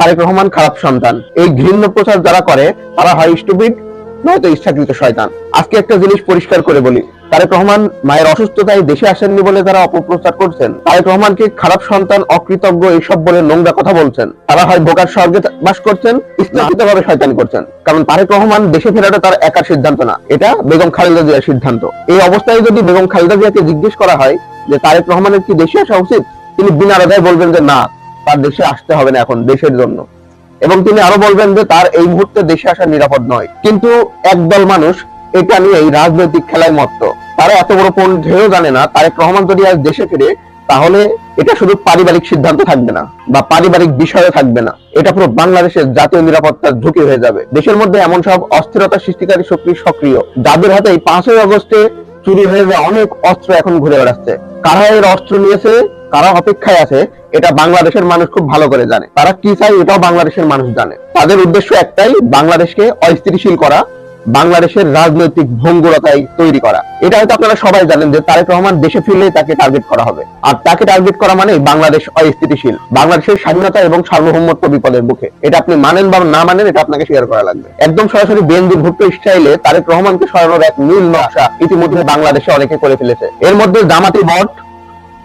তারেক রহমান খারাপ সন্তান। এই ঘৃণ্য প্রচার যারা করে, তারা হয় স্টুপিড নয়তো ইচ্ছাকৃত শয়তান। আজকে একটা জিনিস পরিষ্কার করে বলি। তারেক রহমান মায়ের অসুস্থতায় দেশে আসেননি বলে তারা অপপ্রচার করছেন, তারেক রহমানকে খারাপ সন্তান, অকৃতজ্ঞ এইসব বলে নোংরা কথা বলছেন। তারা হয় বোকার স্বর্গে বাস করছেন ইচ্ছাকৃত ভাবে শয়তানি করছেন। কারণ তারেক রহমান দেশে ফেরাটা তার একার সিদ্ধান্ত না। এটা বেগম খালেদা জিয়ার সিদ্ধান্ত। এই অবস্থায় যদি বেগম খালেদা জিয়াকে জিজ্ঞেস করা হয় যে তারেক রহমানের কি দেশে আসা উচিত, তিনি বিনা রাধায় বলবেন যে না তার দেশে আসতে হবে না এখন দেশের জন্য। এবং তিনি আরও বলবেন যে তার এই মুহূর্তে দেশে আসা নিরাপদ নয়। কিন্তু একদল মানুষ এটা নিয়ে এই রাজনৈতিক খেলায় মত্ত। তারা এত বড় পণ্ডিত জানে না, তারেক রহমান যদি আজ দেশে ফিরে, তাহলে এটা শুধু পারিবারিক সিদ্ধান্ত থাকবে না, বা পারিবারিক বিষয়ে থাকবে না। এটা পুরো বাংলাদেশের জাতীয় নিরাপত্তার ঝুঁকি হয়ে যাবে। দেশের মধ্যে এমন সব অস্থিরতা সৃষ্টিকারী শক্তি সক্রিয়, যাদের হাতে এই পাঁচই আগস্টে চুরি হয়ে যাওয়া অনেক অস্ত্র এখন ঘুরে বেড়াচ্ছে। কারা এর অস্ত্র নিয়েছে, কারা অপেক্ষায় আছে, এটা বাংলাদেশের মানুষ খুব ভালো করে জানে। তারা কি চায়, এটাও বাংলাদেশের মানুষ জানে। তাদের উদ্দেশ্য একটাই, বাংলাদেশকে অস্থিতিশীল করা। বাংলাদেশের রাজনৈতিক ভঙ্গুরতায় তৈরি করা। এটা হয়তো আপনারা সবাই জানেন যে তারেক রহমান দেশে ফিরলেই তাকে টার্গেট করা হবে। আর তাকে টার্গেট করা মানে বাংলাদেশ অস্থিতিশীল, বাংলাদেশের স্বাধীনতা এবং সার্বভৌমত্ব বিপদের মুখে। এটা আপনি মানেন বা না মানেন, এটা আপনাকে স্বীকার করা লাগবে। একদম সরাসরি বেনজির ভুট্টো স্টাইলে তারেক রহমানকে সরানোর এক নীল নকশা ইতিমধ্যে বাংলাদেশে অনেকে করে ফেলেছে। এর মধ্যে জামাতি ভট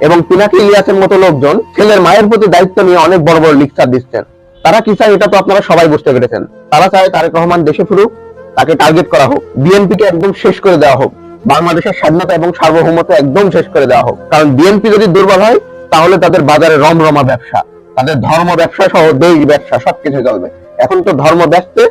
এবং পিনাকি ইলিয়াসের মতো লোকজন ছেলের মায়ের প্রতি দায়িত্ব নিয়ে অনেক বড় বড় লিকচার দিচ্ছেন। তারা কি চায় এটা তো আপনারা সবাই বুঝতে পেরেছেন। তারা চায় তারেক রহমান দেশে ফিরুক তাকে টার্গেট করা হোক বিএনপি কে একদম শেষ করে দেওয়া হোক, বাংলাদেশের স্বাধীনতা এবং সার্বভৌমত্ব একদম শেষ করে দেওয়া হোক। কারণ বিএনপি যদি দুর্বল হয়, তাহলে তাদের বাজারে রমরমা ব্যবসা, তাদের ধর্ম ব্যবসা সহ দেশ ব্যবসা সবকিছু চলবে। এখন তো ধর্ম ব্যস্তে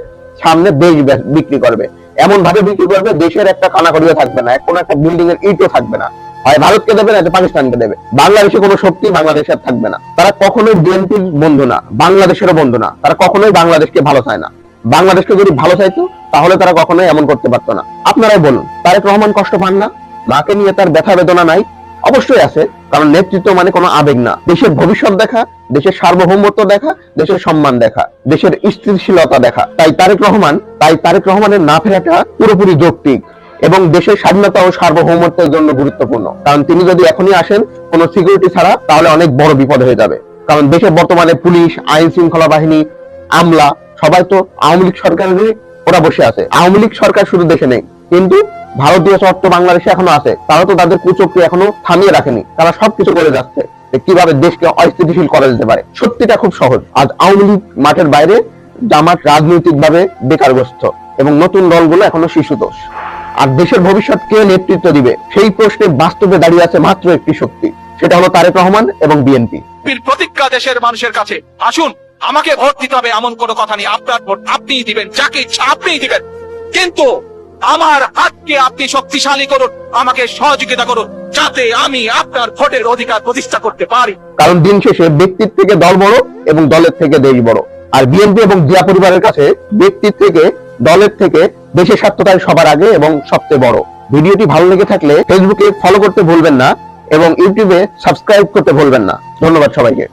সামনে দেশ বিক্রি করবে। এমন ভাবে বিক্রি করবে, দেশের একটা কানাকড়িও থাকবে না, কোনো একটা বিল্ডিং এর ইটও থাকবে না। হয় ভারতকে দেবে না পাকিস্তানকে দেবে। বাংলাদেশে কোনো শক্তি বাংলাদেশের থাকবে না। তারা কখনোই বিএনপির বন্ধু না, বাংলাদেশেরও বন্ধু না। তারা কখনোই বাংলাদেশকে ভালো চায় না। বাংলাদেশকে যদি ভালো চাইতো, তাহলে তারা কখনোই এমন করতে পারতো না। আপনারাই বলুন, তারেক রহমান কষ্ট পান না? মাকে নিয়ে তার ব্যথা বেদনা নাই? অবশ্যই আছে, কারণ নেতৃত্ব মানে কোনো আবেগ না। দেশের ভবিষ্যৎ দেখা, দেশের সার্বভৌমত্ব দেখা, দেশের সম্মান দেখা, দেশের স্থিতিশীলতা দেখা। তাই তারেক রহমান, তাই তারেক রহমানের না ফেরাটা পুরোপুরি যৌক্তিক এবং দেশের স্বাধীনতা ও সার্বভৌমত্বের জন্য গুরুত্বপূর্ণ। কারণ তিনি যদি এখনই আসেন কোনো সিকিউরিটি ছাড়া, তাহলে অনেক বড় বিপদ হয়ে যাবে। কারণ দেশে বর্তমানে পুলিশ আইন শৃঙ্খলা বাহিনী, আমলা সবাই তো আওয়ামী লীগ সরকারেরই ওরা বসে আছে। আওয়ামী লীগ সরকার শুধু দেশে নেই, কিন্তু ভারতীয় সত্ত্ব বাংলাদেশে এখনও আছে। তারা তো তাদের কুচক্রি এখনও থামিয়ে রাখেনি। তারা সবকিছু করে যাচ্ছে কীভাবে দেশকে অস্থিতিশীল করা যেতে পারে। সত্যিটা খুব সহজ। আজ আওয়ামী লীগ মাঠের বাইরে জামাত রাজনৈতিক ভাবে বেকারগ্রস্ত এবং নতুন দলগুলো এখনও শিশুদোষ আর দেশের ভবিষ্যৎ কে নেতৃত্ব দিবে? সেই প্রশ্নে বাস্তবে দাঁড়িয়ে আছে মাত্র একটি শক্তি। সেটা হলো তারেক রহমান এবং বিএনপি। প্রতিজ্ঞা দেশের মানুষের কাছে। আসুন আমাকে ভোট দিতে হবে এমন কোনো কথা নেই। আপনার ভোট আপনিই দিবেন, যাকে ইচ্ছা আপনিই দিবেন। কিন্তু আমার হাতকে আপনি শক্তিশালী করুন, আমাকে সহযোগিতা করুন, যাতে আমি আপনার ভোটের অধিকার প্রতিষ্ঠা করতে পারি। কারণ দিন শেষে ব্যক্তির থেকে দল বড় এবং দলের থেকে দেশ বড়। আর বিএনপি এবং জিয়া পরিবারের কাছে ব্যক্তির থেকে, দলের থেকে দেশের স্বার্থটাই সবার আগে এবং সবচেয়ে বড়। ভিডিওটি ভালো লেগে থাকলে ফেসবুকে ফলো করতে ভুলবেন না এবং ইউটিউবে সাবস্ক্রাইব করতে ভুলবেন না। ধন্যবাদ সবাইকে।